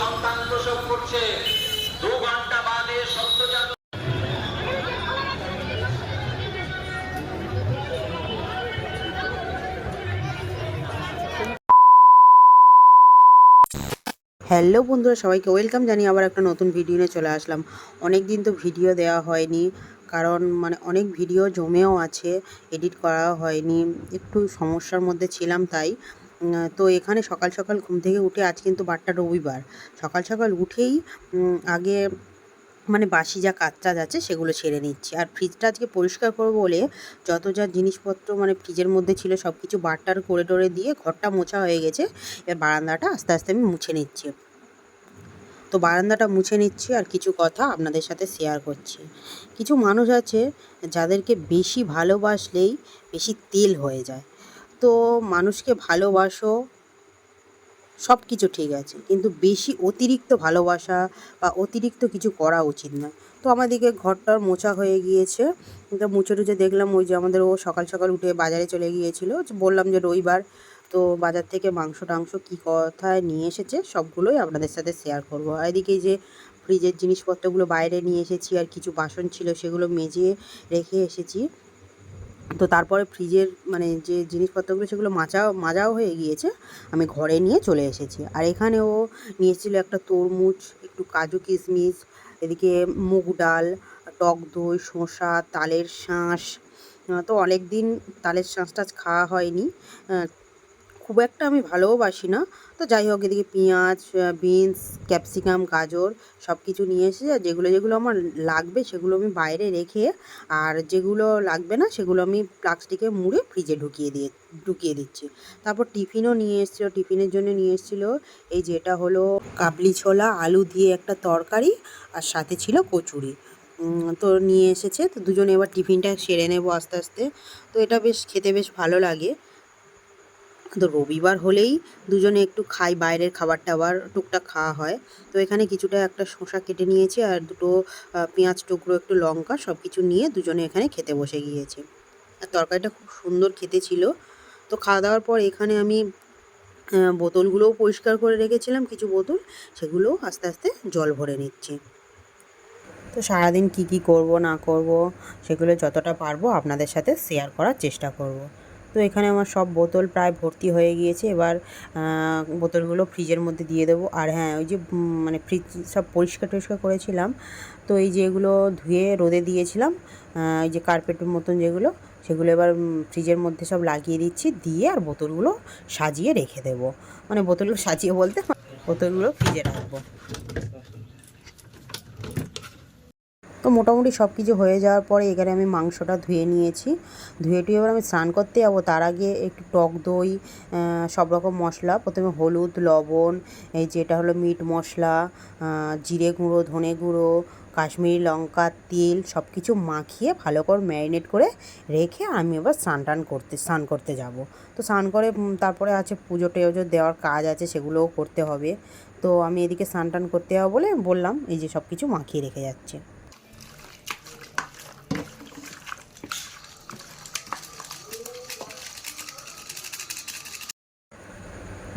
সন্তান হ্যালো বন্ধুরা, সবাইকে ওয়েলকাম জানি আবার একটা নতুন ভিডিও নিয়ে চলে আসলাম। অনেক দিন তো ভিডিও দেওয়া হয়নি। কারণ মানে অনেক ভিডিও জমেও আছে, এডিট করা হয়নি, একটু সমস্যার মধ্যে ছিলাম তাই। তো এখানে সকাল সকাল ঘুম থেকে উঠে আজ কিন্তু বারটা রবিবার। সকাল সকাল উঠেই আগে মানে বাসি যা কাজ টাজ আছে সেগুলো ছেড়ে নিচ্ছি। আর ফ্রিজটা আজকে পরিষ্কার করব বলে যত যা জিনিসপত্র মানে ফ্রিজের মধ্যে ছিল সব কিছু বারটার করে টরে দিয়ে ঘরটা মোছা হয়ে গেছে, এবার বারান্দাটা আস্তে আস্তে আমি মুছে নিচ্ছি। তো বারান্দাটা মুছে নিচ্ছি আর কিছু কথা আপনাদের সাথে শেয়ার করছি। কিছু মানুষ আছে যাদেরকে বেশি ভালোবাসলেই বেশি তেল হয়ে যায়। তো মানুষকে ভালোবাসো সব কিছু ঠিক আছে, কিন্তু বেশি অতিরিক্ত ভালোবাসা বা অতিরিক্ত কিছু করা উচিত না তো আমাদেরকে ঘরটার মোছা হয়ে গিয়েছে। তো মুছে টুচে দেখলাম ওই যে আমাদের ও সকাল সকাল উঠে বাজারে চলে গিয়েছিল। বললাম যে রবিবার তো বাজার থেকে মাংস টাংস কী কথায় নিয়ে এসেছে সবগুলোই আপনাদের সাথে শেয়ার করব। এদিকে যে ফ্রিজের জিনিসপত্রগুলো বাইরে নিয়ে এসেছি আর কিছু বাসন ছিল সেগুলো মেজে রেখে এসেছি। তো তারপরে ফ্রিজের মানে যে জিনিসপত্রগুলো সেগুলো মাচাও মাজাও হয়ে গিয়েছে। আমি ঘরে নিয়ে চলে এসেছি। আর এখানে ও নিয়ে এসেছিল একটা তরমুজ, একটু কাজু কিশমিশ, এদিকে মুগ ডাল, টক দই, শসা, তালের শাঁস। তো অনেক দিন তালের শাঁস খাওয়া হয়নি। খুব একটা আমি ভালোবাসি না। তো যাই হোক, এদিকে পেঁয়াজ বিনস, ক্যাপসিকাম, গাজর সব কিছু নিয়ে এসেছি। আর যেগুলো যেগুলো আমার লাগবে সেগুলো আমি বাইরে রেখে, আর যেগুলো লাগবে না সেগুলো আমি প্লাস্টিকে মুড়ে ফ্রিজে ঢুকিয়ে দিয়ে, ঢুকিয়ে দিচ্ছি। তারপর টিফিনও নিয়ে এসেছিল টিফিনের জন্য নিয়ে এসেছিল। এই যেটা হলো কাবলি ছোলা, আলু দিয়ে একটা তরকারি, আর সাথে ছিল কচুরি। তো নিয়ে এসেছে। তো দুজনে এবার টিফিনটা সেরে নেব আস্তে আস্তে। তো এটা বেশ, খেতে বেশ ভালো লাগে। তো রবিবার হলেই দুজনে একটু খাই, বাইরের খাবার টাবার টুকটাক খাওয়া হয়। তো এখানে কিছুটা একটা শসা কেটে নিয়েছি আর দুটো পেঁয়াজ টুকরো, একটু লঙ্কা সব কিছু নিয়ে দুজনে এখানে খেতে বসে গিয়েছি। আর তরকারিটা খুব সুন্দর খেতে ছিল। তো খাওয়া দাওয়ার পর এখানে আমি বোতলগুলোও পরিষ্কার করে রেখেছিলাম, কিছু বোতল। সেগুলোও আস্তে আস্তে জল ভরে নিচ্ছি। তো সারাদিন কি কি করব, না করব, সেগুলো যতটা পারব আপনাদের সাথে শেয়ার করার চেষ্টা করব। তো এখানে আমার সব বোতল প্রায় ভর্তি হয়ে গিয়েছে। এবার বোতলগুলো ফ্রিজের মধ্যে দিয়ে দেবো। আর হ্যাঁ ওই যে মানে ফ্রিজ সব পরিষ্কার টরিষ্কার করেছিলাম। তো এই যেগুলো ধুয়ে রোদে দিয়েছিলাম এই যে কার্পেটের মতন যেগুলো, সেগুলো এবার ফ্রিজের মধ্যে সব লাগিয়ে দিচ্ছি। দিয়ে আর বোতলগুলো সাজিয়ে রেখে দেবো। মানে বোতলগুলো সাজিয়ে বলতে, বোতলগুলো ফ্রিজে রাখব। তো মোটামুটি সব কিছু হয়ে যাওয়ার পরে এখানে আমি মাংসটা ধুয়ে নিয়েছি। ধুয়ে টুয়ে এবার আমি স্নান করতে যাব। তার আগে একটু টক দই সব রকম মশলা। প্রথমে হলুদ, লবণ, এই যেটা হলো মিট মশলা জিরে গুঁড়ো, ধনে গুঁড়ো, কাশ্মীরি লঙ্কা, তেল সব কিছু মাখিয়ে ভালো করে ম্যারিনেট করে রেখে আমি এবার স্নান টান করতে, স্নান করতে যাব। তো স্নান করে তারপরে আছে পুজো টেজো দেওয়ার কাজ আছে, সেগুলোও করতে হবে। তো আমি এদিকে স্নান টান করতে যাব বলে বললাম, এই যে সব কিছু মাখিয়ে রেখে যাচ্ছে।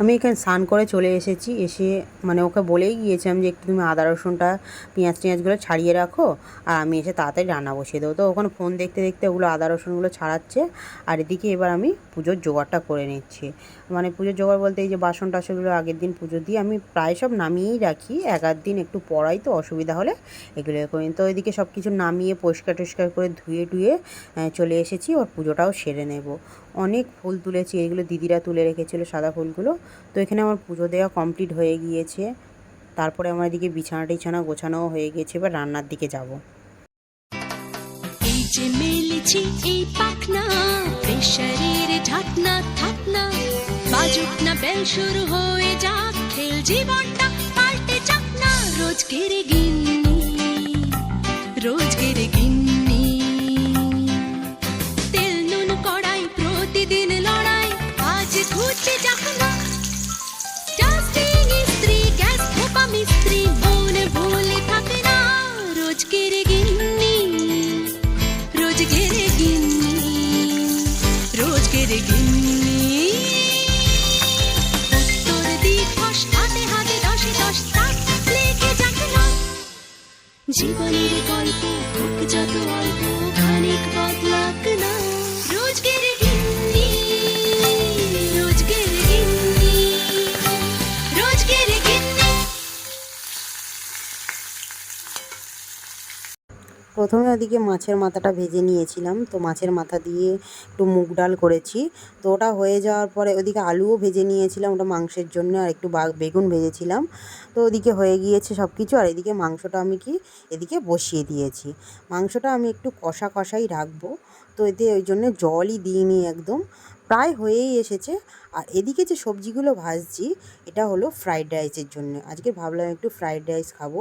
আমি এখানে স্নান করে চলে এসেছি। এসে মানে ওকে বলেই গিয়েছিলাম যে একটু তুমি আদা, রসুনটা, পেঁয়াজ, টেঁয়াজগুলো ছাড়িয়ে রাখো আর আমি এসে তাড়াতাড়ি রান্না বসিয়ে দেবো। তো ওখানে ফোন দেখতে দেখতে ওগুলো আদা, রসুনগুলো ছাড়াচ্ছে আর এদিকে এবার আমি পুজোর জোগাড়টা করে নিচ্ছি। মানে পুজোর জোগাড় বলতে এই যে বাসন টাসনগুলো আগের দিন পুজো দিয়ে আমি প্রায় সব নামিয়েই রাখি। এক আধ দিন একটু পড়াই তো অসুবিধা হলে এগুলো করি। তো এদিকে সব কিছু নামিয়ে পরিষ্কার টরিষ্কার করে ধুয়ে টুয়ে চলে এসেছি। ওর পুজোটাও সেরে নেব। অনেক ফুল তুলেছি। এগুলো দিদিরা তুলে রেখেছিল সাদা ফুলগুলো। তো এখানে আমার পুজো দেওয়া কমপ্লিট হয়ে গিয়েছে। তারপরে আমার এদিকে বিছানা টিছানা গোছানোও হয়ে গেছে এবার রান্নার দিকে যাব। এই যে মেলেছি এই পাখনা প্রেশারের ঢাকনা, থাকনা। বাজুক না বেল শুরু হয়ে যাক, খেল জীবনটা পাল্টে যাক না। রোজকের গিন্নি রোজকের গিন্নি। প্রথমে ওদিকে মাছের মাথাটা ভেজে নিয়েছিলাম। তো মাছের মাথা দিয়ে একটু মুগ ডাল করেছি। তো ওটা হয়ে যাওয়ার পরে ওদিকে আলুও ভেজে নিয়েছিলাম, ওটা মাংসের জন্য, আর একটু বেগুন ভেজেছিলাম। তো ওদিকে হয়ে গিয়েছে সব কিছু আর এদিকে মাংসটা আমি কি এদিকে বসিয়ে দিয়েছি। মাংসটা আমি একটু কষা কষাই রাখব। তো এতে ওই জন্য জলই দিইনি একদম। প্রায় হয়েই এসেছে। আর এদিকে যে সবজিগুলো ভাজছি, এটা হলো ফ্রাইড রাইসের জন্য। আজকে ভাবলাম একটু ফ্রাইড রাইস খাব।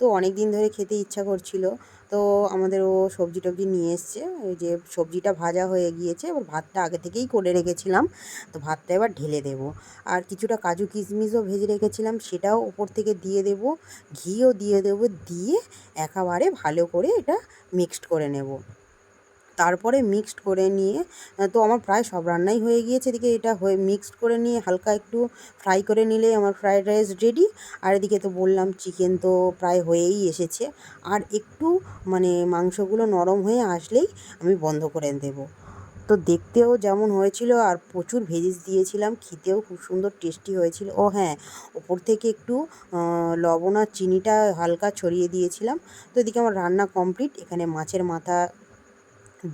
তো অনেক দিন ধরে খেতে ইচ্ছা করছিল। তো আমাদের ও সবজি টবজি নিয়ে এসছে। ওই যে সবজিটা ভাজা হয়ে গিয়েছে। এবার ভাতটা আগে থেকেই করে রেখেছিলাম। তো ভাতটা এবার ঢেলে দেব। আর কিছুটা কাজু কিশমিশও ভেজে রেখেছিলাম। সেটাও ওপর থেকে দিয়ে দেব। ঘিও দিয়ে দেব। দিয়ে একেবারে ভালো করে এটা মিক্সড করে নেব। তারপরে মিক্সড করে নিয়ে তো আমার প্রায় সব রান্নাই হয়ে গিয়েছে। এদিকে এটা হয়ে মিক্সড করে নিয়ে হালকা একটু ফ্রাই করে নিলেই আমার ফ্রাইড রাইস রেডি আর এদিকে তো বললাম চিকেন তো প্রায় হয়েই এসেছে। আর একটু মানে মাংসগুলো নরম হয়ে আসলেই আমি বন্ধ করে দেব। তো দেখতেও যেমন হয়েছিল, আর প্রচুর ভেজিস দিয়েছিলাম, খেতেও খুব সুন্দর টেস্টি হয়েছিল। ও হ্যাঁ ওপর থেকে একটু লবণ আর চিনিটা হালকা ছড়িয়ে দিয়েছিলাম। তো এদিকে আমার রান্না কমপ্লিট এখানে মাছের মাথা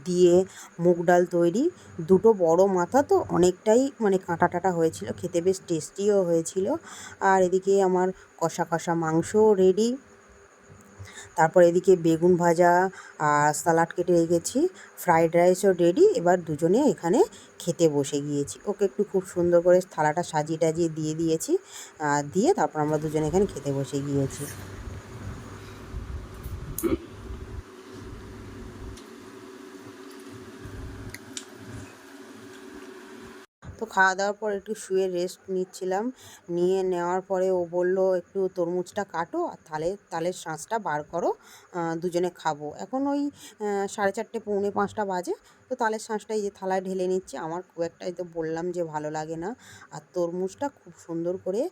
দিয়ে মুগ ডাল তৈরি। দুটো বড় মাথা তো অনেকটাই মানে কাঁটা টাটা হয়েছিল, খেতে বেশ টেস্টিও হয়েছিল। আর এদিকে আমার কষা কষা মাংস রেডি তারপর এদিকে বেগুন ভাজা আর সালাড কেটে রেখেছি। ফ্রাইড রাইসও রেডি এবার দুজনে এখানে খেতে বসে গিয়েছি। ওকে একটু খুব সুন্দর করে থালাটা সাজিয়ে টাজিয়ে দিয়ে দিয়েছি। দিয়ে তারপর আমরা দুজনে এখানে খেতে বসে গিয়েছি। তো খাওয়া দাওয়ার পর একটু শুয়ে রেস্ট নিচ্ছিলাম। নিয়ে নেওয়ার পরে ও বলল, একটু তরমুজটা কাটো আর তালে, তালের শাঁসটা বার করো দুজনে খাব। এখন ওই সাড়ে চারটে, পৌনে পাঁচটা বাজে। তো তালের শাঁসটা এই যে থালায় ঢেলে নিচ্ছি। আমার খুব একটা এই তো বললাম যে ভালো লাগে না। আর তরমুজটা খুব সুন্দর করে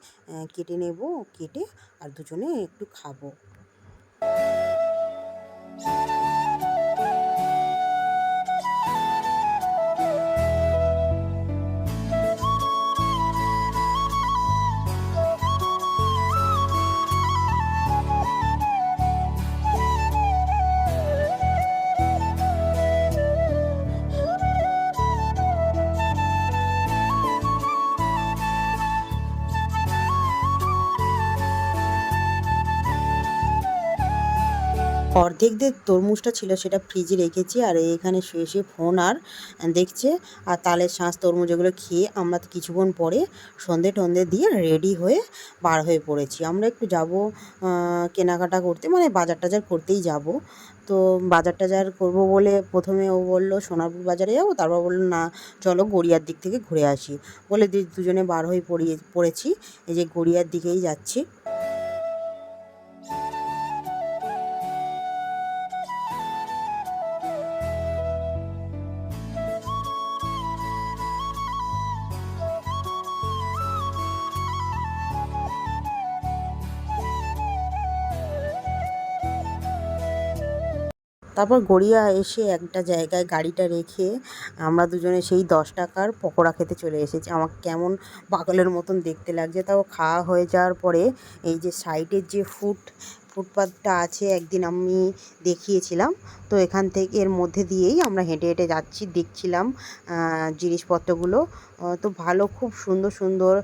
কেটে নেব, কেটে আর দুজনে একটু খাব। অর্ধেক যে তরমুজটা ছিল সেটা ফ্রিজে রেখেছি আর এখানে শুয়ে শুয়ে ফোন আর দেখছে। আর তালের শাঁস, তরমুজ এগুলো খেয়ে আমরা তো কিছুক্ষণ পরে সন্ধে টন্ধে দিয়ে রেডি হয়ে বার হয়ে পড়েছি। আমরা একটু যাব কেনাকাটা করতে মানে বাজার টাজার করতেই যাব। তো বাজার টাজার করব বলে প্রথমে ও বলল, সোনারপুর বাজারে যাব, তারপর বলল, না, চলো গড়িয়ার দিক থেকে ঘুরে আসি। বলে দুজনে বার হয়ে পড়িয়ে, পড়েছি। এই যে গড়িয়ার দিকেই যাচ্ছি। তারপর গড়িয়া এসে একটা জায়গায় গাড়িটা রেখে আমরা দুজনে সেই দশ টাকার পকোড়া খেতে চলে এসেছি। আমাকে কেমন পাগলের মতন দেখতে লাগছে। তাও খাওয়া হয়ে যাওয়ার পরে এই যে সাইডের যে ফুট ফুটপাথটা আছে, একদিন আমি দেখিয়েছিলাম। তো এখান থেকে, এর মধ্যে দিয়েই আমরা হেঁটে হেঁটে যাচ্ছি, দেখছিলাম জিনিসপত্রগুলো। তো ভালো, খুব সুন্দর সুন্দর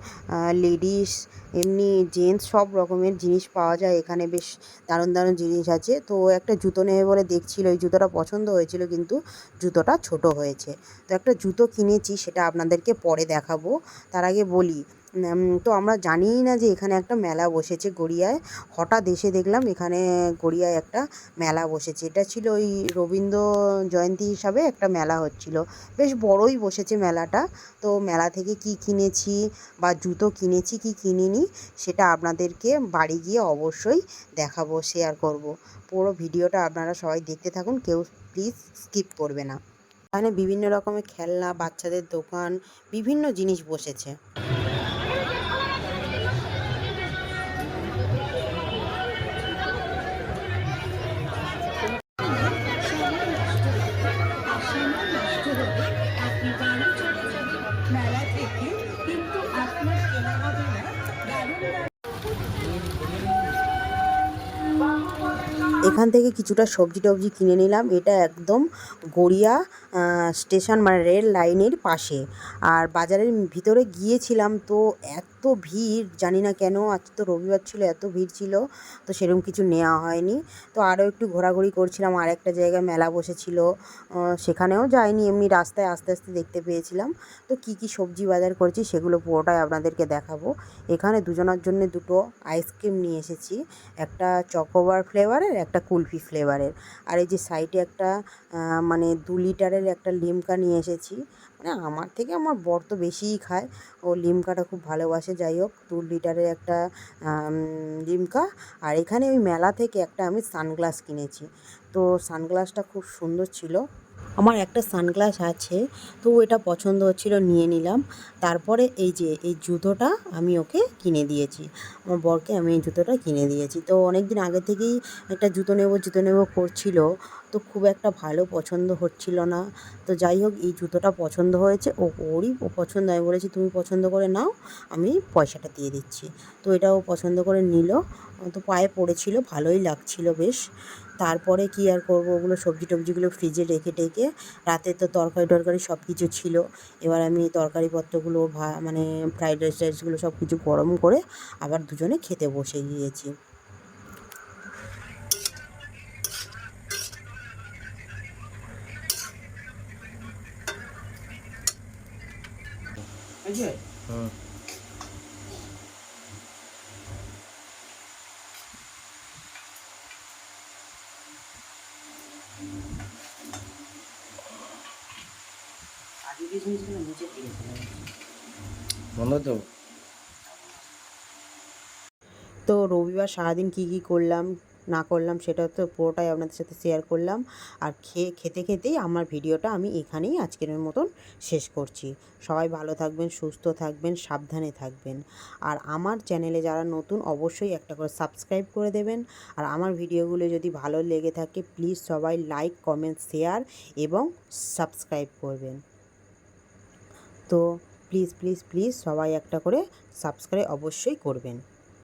লেডিস, এমনি জেন্টস, সব রকমের জিনিস পাওয়া যায়। এখানে বেশ দারুণ দারুণ জিনিস আছে। তো একটা জুতো নেবে বলে দেখছিল ওই জুতোটা পছন্দ হয়েছিল, কিন্তু জুতোটা ছোট হয়েছে। তো একটা জুতো কিনেছি, সেটা আপনাদেরকে পরে দেখাবো। তার আগে বলি তো আমরা জানিই না যে এখানে একটা মেলা বসেছে গড়িয়ায়। হঠাৎ এসে দেখলাম এখানে গড়িয়ায় একটা মেলা বসেছে। এটা ছিল ওই রবীন্দ্র জয়ন্তী হিসাবে একটা মেলা হচ্ছিল। বেশ বড়ই বসেছে মেলাটা। তো মেলা থেকে কি কিনেছি বা জুতো কিনেছি কি কিনিনি সেটা আপনাদেরকে বাড়ি গিয়ে অবশ্যই দেখাবো শেয়ার করব। পুরো ভিডিওটা আপনারা সবাই দেখতে থাকুন, কেউ প্লিজ স্কিপ করবে না। এখানে বিভিন্ন রকমের খেলনা, বাচ্চাদের দোকান, বিভিন্ন জিনিস বসেছে। এখান থেকে কিছুটা সবজি টবজি কিনে নিলাম। এটা একদম গড়িয়া স্টেশন মানে রেল লাইনের পাশে। আর বাজারের ভিতরে গিয়েছিলাম তো এত ভিড়, জানি না কেন আজ তো রবিবার ছিল, এত ভিড় ছিল, তো সেরকম কিছু নেওয়া হয়নি। তো আরও একটু ঘোরাঘুরি করছিলাম আর একটা জায়গায় মেলা বসেছিল সেখানেও যাইনি, এমনি রাস্তায় আস্তে আস্তে দেখতে পেয়েছিলাম। তো কি কি সবজি বাজার করেছি সেগুলো পুরোটাই আপনাদেরকে দেখাবো। এখানে দুজনের জন্য দুটো আইসক্রিম নিয়ে এসেছি, একটা চকোবার ফ্লেভারের, একটা কুলফি ফ্লেভারের। আর এই যে সাইডে একটা মানে দু লিটারের একটা লিমকা নিয়ে এসেছি মানে আমার থেকে আমার বর তো বেশিই খায়। ও লিমকাটা খুব ভালোবাসে, যাই হোক, দু লিটারের একটা লিমকা। আর এখানে ওই মেলা থেকে একটা আমি সানগ্লাস কিনেছি। তো সানগ্লাসটা খুব সুন্দর ছিল। আমার একটা সানগ্লাস আছে, তো এটা পছন্দ হচ্ছিল, নিয়ে নিলাম। তারপরে এই যে, এই জুতোটা আমি ওকে কিনে দিয়েছি। আমার বরকে আমি এই জুতোটা কিনে দিয়েছি। তো অনেক দিন আগে থেকেই একটা জুতো নেব জুতো নেব করছিল। তো খুব একটা ভালো পছন্দ হচ্ছিল না। তো যাই হোক, এই জুতোটা পছন্দ হয়েছে। ও, ওরই ও পছন্দ। আমি বলেছি, তুমি পছন্দ করে নাও, আমি পয়সাটা দিয়ে দিচ্ছি। তো এটাও পছন্দ করে নিল। তো পায়ে পড়েছিল, ভালোই লাগছিল বেশ। তারপরে কি আর করব? ওগুলো সবজি টবজিগুলো ফ্রিজে রেখে টেখে রাতে তো তরকারি টরকারি সব কিছু ছিল। এবার আমি তরকারিপত্রগুলো, ভা মানে ফ্রাইড রাইস টাইসগুলো সব কিছু গরম করে আবার দুজনে খেতে বসে গিয়েছি। বন্ধ তো। তো রবিবার সারাদিন কি কি করলাম? না করলাম সেটা তো পুরোটাই আপনাদের সাথে শেয়ার করলাম। আর খেয়ে, খেতে, খেতেই আমার ভিডিওটা আমি এখানেই আজকের মতন শেষ করছি। সবাই ভালো থাকবেন, সুস্থ থাকবেন, সাবধানে থাকবেন। আর আমার চ্যানেলে যারা নতুন, অবশ্যই একটা করে সাবস্ক্রাইব করে দেবেন। আর আমার ভিডিওগুলো যদি ভালো লেগে থাকে প্লিজ সবাই লাইক কমেন্ট শেয়ার এবং সাবস্ক্রাইব করবেন। তো প্লিজ প্লিজ প্লিজ সবাই একটা করে সাবস্ক্রাইব অবশ্যই করবেন।